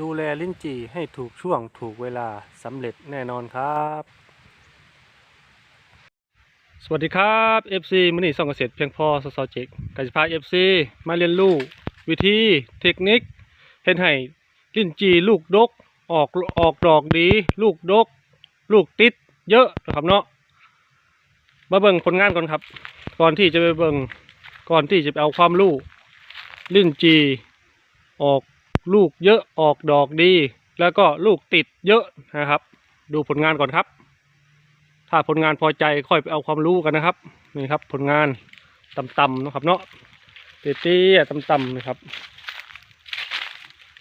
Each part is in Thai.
ดูแลลิ้นจี่ให้ถูกช่วงถูกเวลาสำเร็จแน่นอนครับ สวัสดีครับ FC มินิส่องเกษตรเพียงพอสสเจกกสิภา FC มาเรียนรู้วิธีเทคนิคเห็นให้ลิ้นจี่ลูกดก ออกออกดอกดี ลูกดก ลูกติด เยอะนะครับเนาะมาเบิ่งผลงานก่อนครับ ก่อนที่จะไปเบิ่งก่อนที่จะไปเอาความรู้ลิ้นจี่ออก ลูกเยอะออกดอกดี แล้วก็ลูกติดเยอะนะครับ ดูผลงานก่อนครับ ถ้าผลงานพอใจค่อยไปเอาความรู้กันนะครับนี่ครับ ผลงานต่ำๆนะครับ เนาะเตี้ยๆต่ำๆนะครับ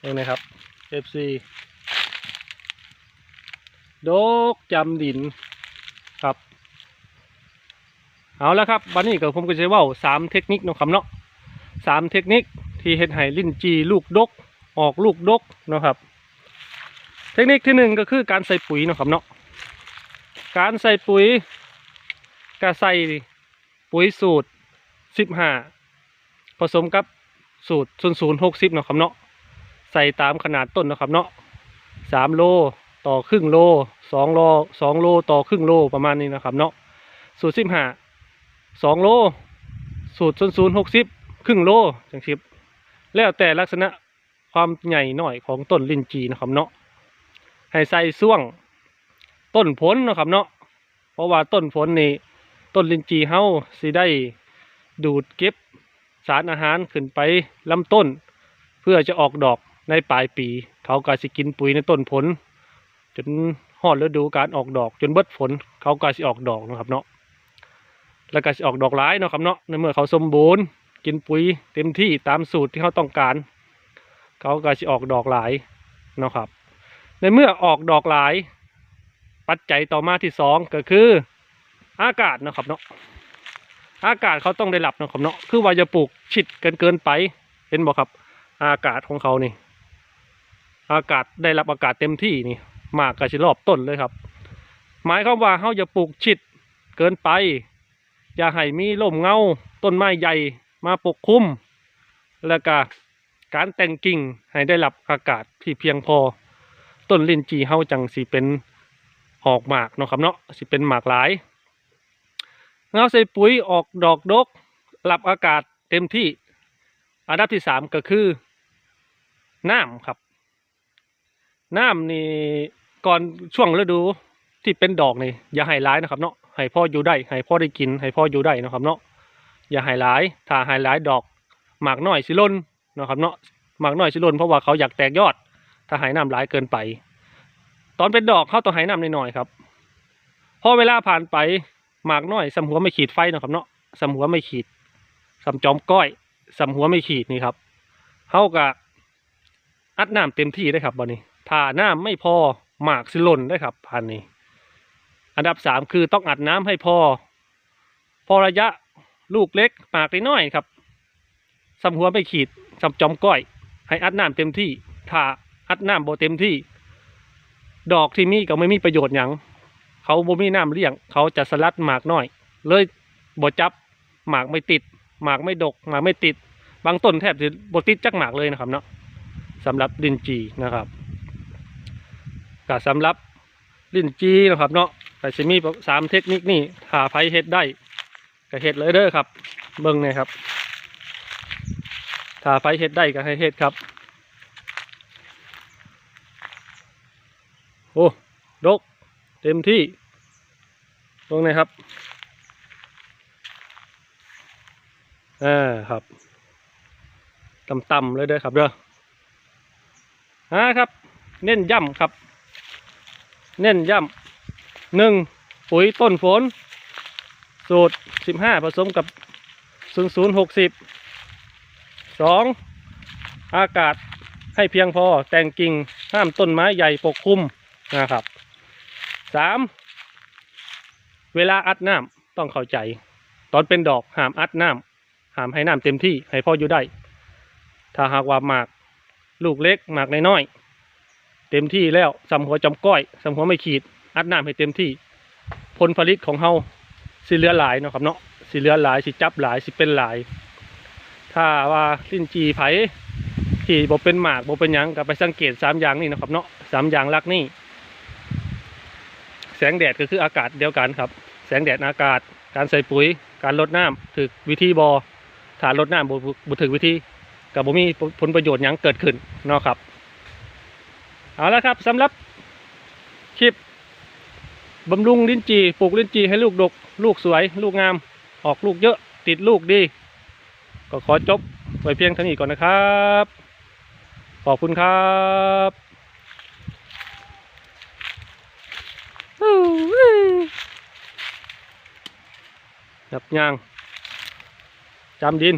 นี่นะครับ FC ดกจำดินครับ เอาแล้วครับวันนี้ก็ผมก็จะว่าสามเทคนิคนะครับเนาะสามเทคนิคที่เฮ็ดให้ลิ้นจีลูกดก ออกลูกดกนะครับ เทคนิคที่หนึ่งก็คือการใส่ปุ๋ยนะครับเนาะการใส่ปุ๋ยก็ใส่ปุ๋ยสูตรสิบห้าผสมกับสูตรศูนย์ศูนย์หกสิบนะครับเนาะใส่ตามขนาดต้นนะครับเนาะสามโลต่อครึ่งโลสองโลสองโลต่อครึ่งโลประมาณนี้นะครับเนาะสูตรสิบห้าสองโลสูตรศูนย์ศูนย์หกสิบครึ่งโลจังสิบแล้วแต่ลักษณะ ความใหญ่หน่อยของต้นลิ้นจีนะครับเนาะให้ใส่ส่วงต้นผลนะครับเนาะเพราะว่าต้นผลนี่ต้นลิ้นจีเฮาสิได้ดูดเก็บสารอาหารขึ้นไปลำต้น เพื่อจะออกดอกในปลายปี เขาก็สิกินปุ๋ยในต้นผล จนฮอดฤดูการออกดอก จนเบิดฝนเขาก็สิออกดอกนะครับเนาะแล้วก็สิออกดอกหลายนะครับเนาะในเมื่อเขาสมบูรณ์ กินปุ๋ยเต็มที่ตามสูตรที่เขาต้องการ เขาก็จะออกดอกหลายเนาะครับ ในเมื่อออกดอกหลาย ปัจจัยต่อมาที่สองก็คือ อากาศนะครับเนาะอากาศเขาต้องได้รับนะครับเนาะคือว่าจะปลูกชิดเกินเกินไป เห็นบอกครับ อากาศของเขานี่ อากาศได้รับอากาศเต็มที่นี่มากกระชิรอบต้นเลยครับ หมายความว่าเขาจะปลูกชิดเกินไป อย่าให้มีร่มเงาต้นไม้ใหญ่มาปกคลุมแล้วก็ การแต่งกิ่งให้ได้รับอากาศที่เพียงพอ ต้นลิ้นจีเฮาจังสิเป็นออกหมากเนาะครับเนาะสิเป็นหมากหลายเงาใส่ปุ๋ยออกดอกดกรับอากาศเต็มที่ อันดับที่สามก็คือน้ำครับ น้ำนี่ก่อนช่วงฤดูที่เป็นดอกนี่อย่าให้ร้ายนะครับเนาะให้พ่ออยู่ได้ให้พ่อได้กินให้พ่ออยู่ได้นะครับเนาะอย่าให้ร้ายถ้าให้ร้ายดอกหมากน้อยสิล่น นาะครับเนาะหมากน้อยสิล่นเพราะว่าเขาอยากแตกยอด ถ้าหายน้ำหลายเกินไป ตอนเป็นดอกเขาต้องหายน้ำน้อยๆครับพอเวลาผ่านไปหมากน้อยสำหัวไม่ขีดไฟนะครับเนาะสำหัวไม่ขีดสำจอมก้อยสำหัวไม่ขีดนี่ครับเขากะอัดน้ำเต็มที่ได้ครับบอนี้ถ้าน้ำไม่พอหมากสิล่นได้ครับพันนี้ อันดับสามคือต้องอัดน้ำให้พอ พอระยะลูกเล็กหมากน้อยครับ สำหัวไม่ขีดสำจอมก้อย ให้อัดน้ำเต็มที่ ถ้าอัดน้ำโบเต็มที่ ดอกที่มีก็ไม่มีประโยชน์หยังเขาบ่มีน้ำเลี้ยง เขาจะสลัดหมากน้อย เลยบ่จับหมากไม่ติด หมากไม่ดก หมากไม่ติด บางต้นแทบจะบ่ติดจักหมากเลยนะครับเนาะสำหรับลินจีนะครับก็สำหรับลินจีนะครับเนาะแต่จะมีสามเทคนิคนี่ถ้าไผเฮ็ดได้ก็เฮ็ดเลยเด้อครับ เบิ่งเนี่ยครับ ถ้าไฟเฮ็ดได้ก็ให้เฮ็ดครับ โอ้ ดก เต็มที่ ตรงไหนครับ อ่าครับต่ำๆเลยเด้อครับเด้ออ่าครับ เน้นย่ำครับ เน้นย่ำหนึ่งปุ๋ยต้นฝน สูตรสิบห้าผสมกับศูนย์ศูนย์หก สองอากาศให้เพียงพอแต่งกิ่งห้ามต้นไม้ใหญ่ปกคลุมนะครับสามเวลาอัดน้ำต้องเข้าใจ ตอนเป็นดอกห้ามอัดน้ำห้ามให้น้ำเต็มที่ให้พ่ออยู่ได้ ถ้าหากว่าหมากลูกเล็กหมากน้อยๆเต็มที่แล้วสำหัวจำก้อยสำหัวไม่ขีด อัดน้ำให้เต็มที่ ผลผลิตของเฮาสิเหลือหลายเนาะครับเนาะสิเหลือหลายสิจับหลายสิเป็นหลาย ถ้าว่าลิ้นจีไผที่ที่บ่เป็นหมากบ่เป็นหยังก็ไปสังเกตสามอย่างนี่นะครับเนาะสามอย่างหลักนี่แสงแดดก็คืออากาศเดียวกันครับ แสงแดดอากาศ การใส่ปุ๋ย การลดน้ำถึกวิธีบอถ้าลดน้ำบ่บ่บ่ถึกวิธีกับบ่มีผลประโยชน์หยังเกิดขึ้นเนาะครับเอาละครับสำหรับคลิปบำรุงลิ้นจีปลูกลิ้นจีให้ลูกดก ลูกสวย ลูกงาม ออกลูกเยอะ ติดลูกดี ก็ขอจบไว้เพียงเท่านี้ก่อนนะครับ ขอบคุณครับยับยางจำดิน